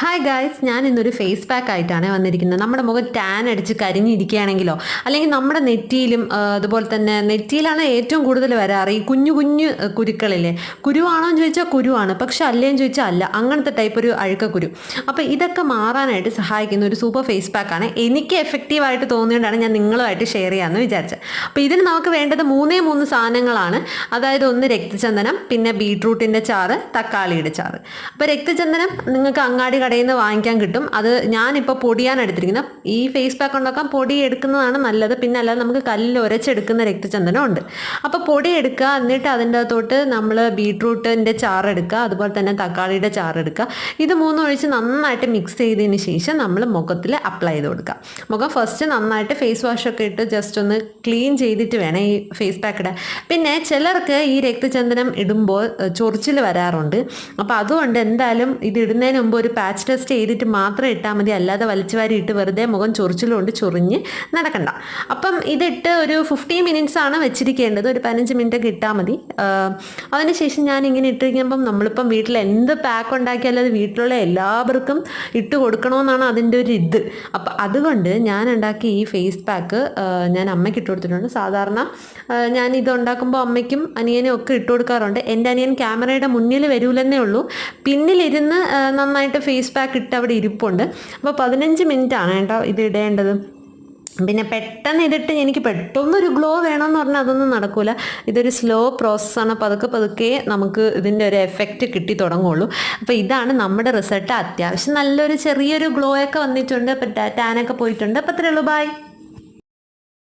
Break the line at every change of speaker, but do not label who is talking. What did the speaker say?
Hi guys ഞാൻ ഇന്നൊരു face pack ആയിട്ടാണ് വന്നിരിക്കുന്നത്. നമ്മുടെ മുഖം ടാൻ അടിച്ച് കരിഞ്ഞിരിക്കുകയാണെങ്കിലോ? അല്ലെങ്കിൽ നമ്മുടെ നെറ്റിയിലും അതുപോലെ തന്നെ നെറ്റിയിലാണ് ഏറ്റവും കൂടുതൽ വരാറ് ഈ കുഞ്ഞു കുഞ്ഞു കുരുക്കളില്ലേ? കുരുവാണോ എന്ന് ചോദിച്ചാൽ കുരുവാണ്. പക്ഷെ അല്ലേന്ന് ചോദിച്ചാൽ അല്ല. അങ്ങനത്തെ ടൈപ്പ് ഒരു അഴുക്ക കുരു അപ്പോൾ ഇതൊക്കെ മാറാനായിട്ട് സഹായിക്കുന്ന ഒരു സൂപ്പർ ഫേസ് പാക്കാണ് എനിക്ക് എഫക്റ്റീവായിട്ട് തോന്നിയതുകൊണ്ടാണ് ഞാൻ നിങ്ങളുമായിട്ട് ഷെയർ ചെയ്യാമെന്ന് വിചാരിച്ചത്. അപ്പോൾ ഇതിന് നമുക്ക് വേണ്ടത് മൂന്നേ മൂന്ന് സാധനങ്ങളാണ്. അതായത് ഒന്ന് രക്തചന്ദനം പിന്നെ ബീട്രൂട്ടിന്റെ ചാറ് തക്കാളിയുടെ ചാറ്. അപ്പോൾ രക്തചന്ദനം നിങ്ങൾക്ക് അങ്ങാടി കടയിൽ നിന്ന് വാങ്ങിക്കാൻ കിട്ടും. അത് ഞാനിപ്പോൾ പൊടിയാണ് എടുത്തിരിക്കുന്നത്. ഈ ഫേസ് പാക്ക് ഉണ്ടാക്കാൻ പൊടി എടുക്കുന്നതാണ് നല്ലത്. പിന്നെ അല്ലാതെ നമുക്ക് കല്ലിൽ ഉരച്ചെടുക്കുന്ന രക്തചന്ദനം ഉണ്ട്. അപ്പോൾ പൊടി എടുക്കുക. എന്നിട്ട് അതിന്റെ അകത്തോട്ട് നമ്മൾ ബീട്രൂട്ടിന്റെ ചാറ് എടുക്കുക. അതുപോലെ തന്നെ തക്കാളിയുടെ ചാറ് എടുക്കുക. ഇത് മൂന്നും ഒഴിച്ച് നന്നായിട്ട് മിക്സ് ചെയ്തതിന് ശേഷം നമ്മൾ മുഖത്തിൽ അപ്ലൈ ചെയ്ത് കൊടുക്കുക. മുഖം ഫസ്റ്റ് നന്നായിട്ട് ഫേസ് വാഷൊക്കെ ഇട്ട് ജസ്റ്റ് ഒന്ന് ക്ലീൻ ചെയ്തിട്ട് വേണം ഈ ഫേസ് പാക്ക് ഇടാൻ. പിന്നെ ചിലർക്ക് ഈ രക്തചന്ദനം ഇടുമ്പോൾ ചൊറിച്ചിൽ വരാറുണ്ട്. അപ്പോൾ അതുകൊണ്ട് എന്തായാലും ഇത് ഇടുന്നതിന് മുമ്പ് ഒരു പാച്ച് ടെസ്റ്റ് ചെയ്തിട്ട് മാത്രം ഇട്ടാൽ മതി. അല്ലാതെ വലിച്ചു വാരി ഇട്ട് വെറുതെ മുഖം ചൊറിച്ചിലുകൊണ്ട് ചൊറിഞ്ഞ് നടക്കണ്ട. അപ്പം ഇതിട്ട് ഒരു ഫിഫ്റ്റി മിനിറ്റ്സ് ആണ് വെച്ചിരിക്കേണ്ടത്. ഒരു പതിനഞ്ച് മിനിറ്റ് ഒക്കെ ഇട്ടാൽ മതി. അതിനുശേഷം ഞാൻ ഇങ്ങനെ ഇട്ടിരിക്കുമ്പം നമ്മളിപ്പം വീട്ടിൽ എന്ത് പാക്ക് ഉണ്ടാക്കിയാലും അത് വീട്ടിലുള്ള എല്ലാവർക്കും ഇട്ട് കൊടുക്കണമെന്നാണ് അതിന്റെ ഒരു ഇത്. അപ്പം അതുകൊണ്ട് ഞാൻ ഉണ്ടാക്കിയ ഈ ഫേസ് പാക്ക് ഞാൻ അമ്മയ്ക്ക് ഇട്ട് കൊടുത്തിട്ടുണ്ട്. സാധാരണ ഞാൻ ഇത് ഉണ്ടാക്കുമ്പോൾ അമ്മയ്ക്കും അനിയനും ഒക്കെ ഇട്ട് കൊടുക്കാറുണ്ട്. എന്റെ അനിയൻ ക്യാമറയുടെ മുന്നിൽ വരൂലെന്നേ ഉള്ളൂ. പിന്നിലിരുന്ന് നന്നായിട്ട് ഫേസ് പാക്ക് ഇട്ട് അവിടെ ഇരിപ്പുണ്ട്. അപ്പോൾ പതിനഞ്ച് മിനിറ്റ് ആണ് കേട്ടോ ഇത് ഇടേണ്ടത്. പിന്നെ പെട്ടെന്ന് ഇതിട്ട് എനിക്ക് പെട്ടെന്നൊരു ഗ്ലോ വേണമെന്ന് പറഞ്ഞാൽ അതൊന്നും നടക്കില്ല ഇതൊരു സ്ലോ പ്രോസസ്സാണ് പതുക്കെ പതുക്കെ നമുക്ക് ഇതിന്റെ ഒരു എഫക്റ്റ് കിട്ടി തുടങ്ങുള്ളൂ. അപ്പോൾ ഇതാണ് നമ്മുടെ റിസൾട്ട് അത്യാവശ്യം നല്ലൊരു ചെറിയൊരു ഗ്ലോ ഒക്കെ വന്നിട്ടുണ്ട്. ടാനൊക്കെ പോയിട്ടുണ്ട്. അപ്പോൾ അത്രേ ഉള്ളൂ. ബൈ